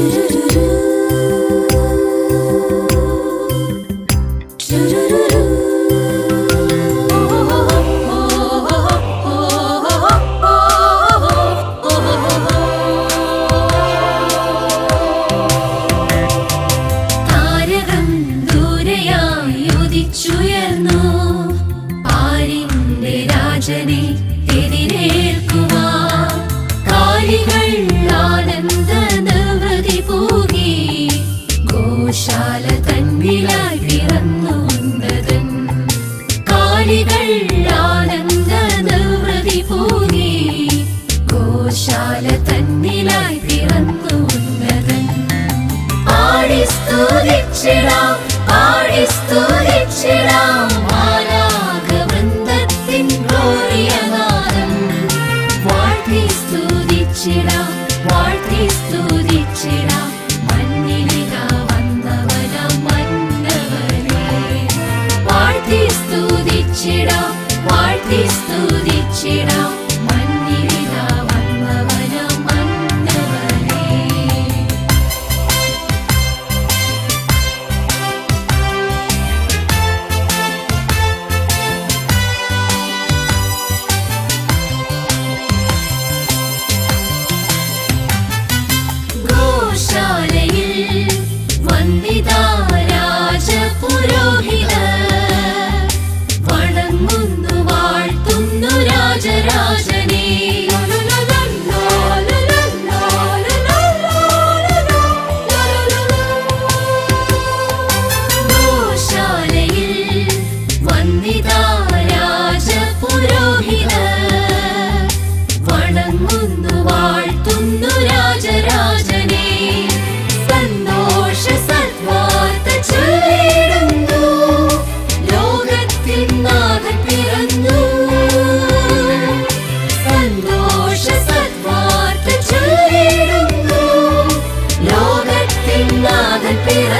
Mm-hmm. ആനന്ദ നിർവൃതി പൂകി ഗോശാല തന്നിലായി പിറന്നു ഉന്നതൻ. ആടി സ്തുതിച്ചിടാം ആടി സ്തുതിച്ചിടാം. മാലാകവൃന്ദത്തിൻ ഘോരിയനാദം വാഴ്ത്തി സ്തുതിച്ചിടാം വാഴ്ത്തി സ്തുതിച്ചിടാം. മണ്ണിലിക സ്തുതിച്ചിടാം.